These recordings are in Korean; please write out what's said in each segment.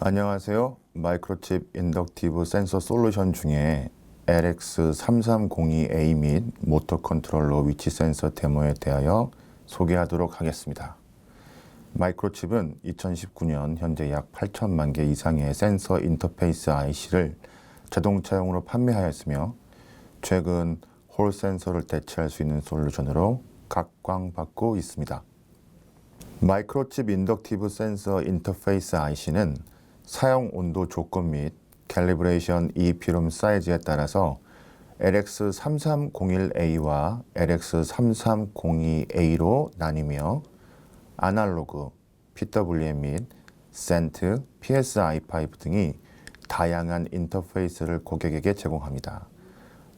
안녕하세요. 마이크로칩 인덕티브 센서 솔루션 중에 LX3302A 및 모터 컨트롤러 위치 센서 데모에 대하여 소개하도록 하겠습니다. 마이크로칩은 2019년 현재 약 8천만 개 이상의 센서 인터페이스 IC를 자동차용으로 판매하였으며 최근 홀 센서를 대체할 수 있는 솔루션으로 각광받고 있습니다. 마이크로칩 인덕티브 센서 인터페이스 IC는 사용 온도 조건 및 캘리브레이션 이 필름 사이즈에 따라서 LX3301A와 LX3302A로 나뉘며 아날로그, PWM 및 센트, PSI5 등이 다양한 인터페이스를 고객에게 제공합니다.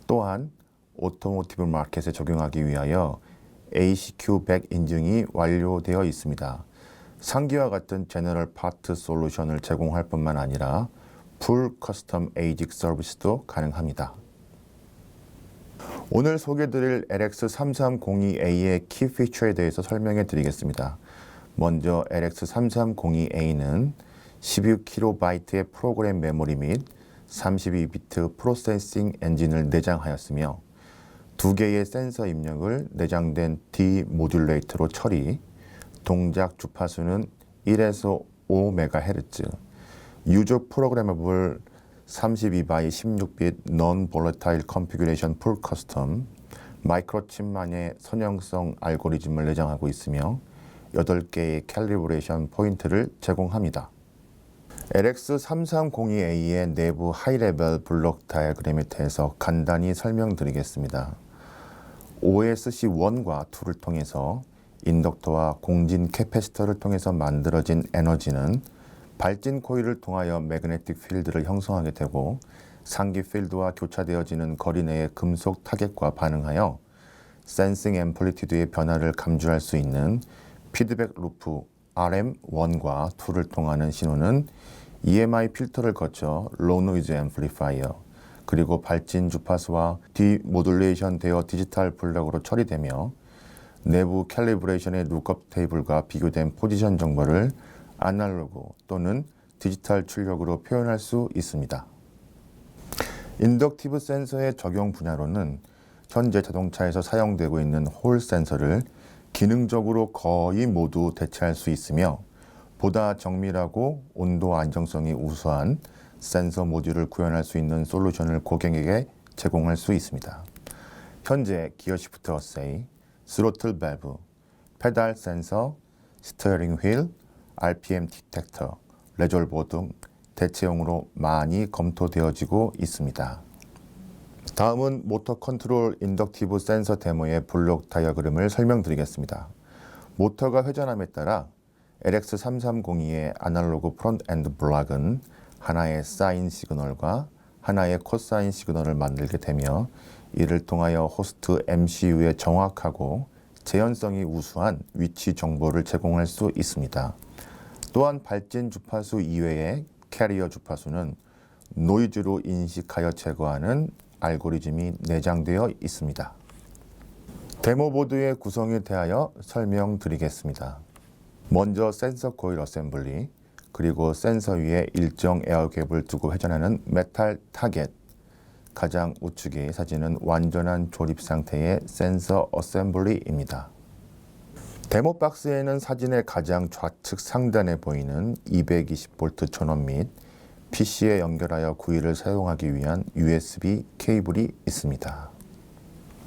또한 오토모티브 마켓에 적용하기 위하여 ACQ100 인증이 완료되어 있습니다. 상기와 같은 제너럴 파트 솔루션을 제공할 뿐만 아니라 풀 커스텀 에이직 서비스도 가능합니다. 오늘 소개드릴 LX3302A의 키 피처에 대해서 설명해 드리겠습니다. 먼저 LX3302A는 16kB의 프로그램 메모리 및 32비트 프로세싱 엔진을 내장하였으며 두 개의 센서 입력을 내장된 D 모듈레이터로 처리, 동작 주파수는 1에서 5MHz, 유저 프로그래머블 32by 16빗 non volatile configuration full custom 마이크로칩만의 선형성 알고리즘을 내장하고 있으며 8개의 캘리브레이션 포인트를 제공합니다. LX3302A의 내부 하이레벨 블록 다이어그램에 대해서 간단히 설명드리겠습니다. OSC1과 2를 통해서 인덕터와 공진 캐패시터를 통해서 만들어진 에너지는 발진 코일을 통하여 매그네틱 필드를 형성하게 되고 상기 필드와 교차되어지는 거리 내의 금속 타겟과 반응하여 센싱 앰플리튜드의 변화를 감지할 수 있는 피드백 루프 RM1과 2를 통하는 신호는 EMI 필터를 거쳐 로우 노이즈 앰플리파이어 그리고 발진 주파수와 디모듈레이션 되어 디지털 블록으로 처리되며 내부 캘리브레이션의 룩업 테이블과 비교된 포지션 정보를 아날로그 또는 디지털 출력으로 표현할 수 있습니다. 인덕티브 센서의 적용 분야로는 현재 자동차에서 사용되고 있는 홀 센서를 기능적으로 거의 모두 대체할 수 있으며 보다 정밀하고 온도 안정성이 우수한 센서 모듈을 구현할 수 있는 솔루션을 고객에게 제공할 수 있습니다. 현재 기어 시프트 어세이, 스로틀 밸브, 페달 센서, 스티어링 휠, RPM 디텍터, 레졸버 등 대체용으로 많이 검토되어지고 있습니다. 다음은 모터 컨트롤 인덕티브 센서 데모의 블록 다이어그램을 설명드리겠습니다. 모터가 회전함에 따라 LX3302의 아날로그 프론트 엔드 블락은 하나의 사인 시그널과 하나의 코사인 시그널을 만들게 되며 이를 통하여 호스트 MCU에 정확하고 재현성이 우수한 위치 정보를 제공할 수 있습니다. 또한 발진 주파수 이외의 캐리어 주파수는 노이즈로 인식하여 제거하는 알고리즘이 내장되어 있습니다. 데모보드의 구성에 대하여 설명드리겠습니다. 먼저 센서 코일 어셈블리, 그리고 센서 위에 일정 에어갭을 두고 회전하는 메탈 타겟, 가장 우측의 사진은 완전한 조립 상태의 센서 어셈블리입니다. 데모 박스에는 사진의 가장 좌측 상단에 보이는 220V 전원 및 PC에 연결하여 구위를 사용하기 위한 USB 케이블이 있습니다.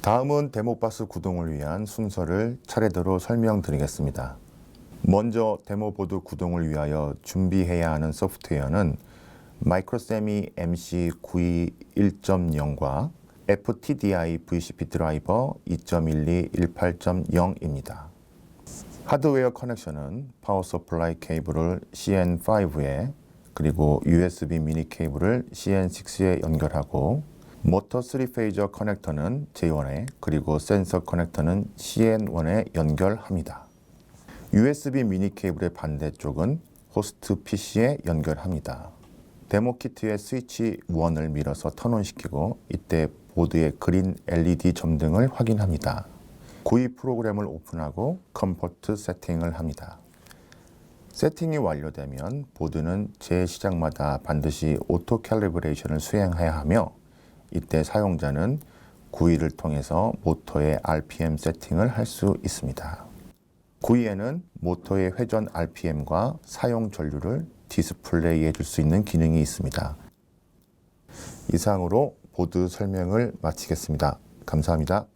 다음은 데모 박스 구동을 위한 순서를 차례대로 설명드리겠습니다. 먼저 데모 보드 구동을 위하여 준비해야 하는 소프트웨어는 마이크로세미 MC 92.1.0과 FTDI VCP 드라이버 2.12 18.0입니다. 하드웨어 커넥션은 파워 서플라이 케이블을 CN5에 그리고 USB 미니 케이블을 CN6에 연결하고 모터 3페이저 커넥터는 J1에 그리고 센서 커넥터는 CN1에 연결합니다. USB 미니 케이블의 반대쪽은 호스트 PC에 연결합니다. 데모 키트의 스위치 1을 밀어서 턴온시키고 이때 보드의 그린 LED 점등을 확인합니다. 구입 프로그램을 오픈하고 컴포트 세팅을 합니다. 세팅이 완료되면 보드는 재시작마다 반드시 오토 캘리브레이션을 수행해야 하며 이때 사용자는 구이를 통해서 모터의 RPM 세팅을 할 수 있습니다. 구이에는 모터의 회전 RPM과 사용 전류를 디스플레이해 줄 수 있는 기능이 있습니다. 이상으로 보드 설명을 마치겠습니다. 감사합니다.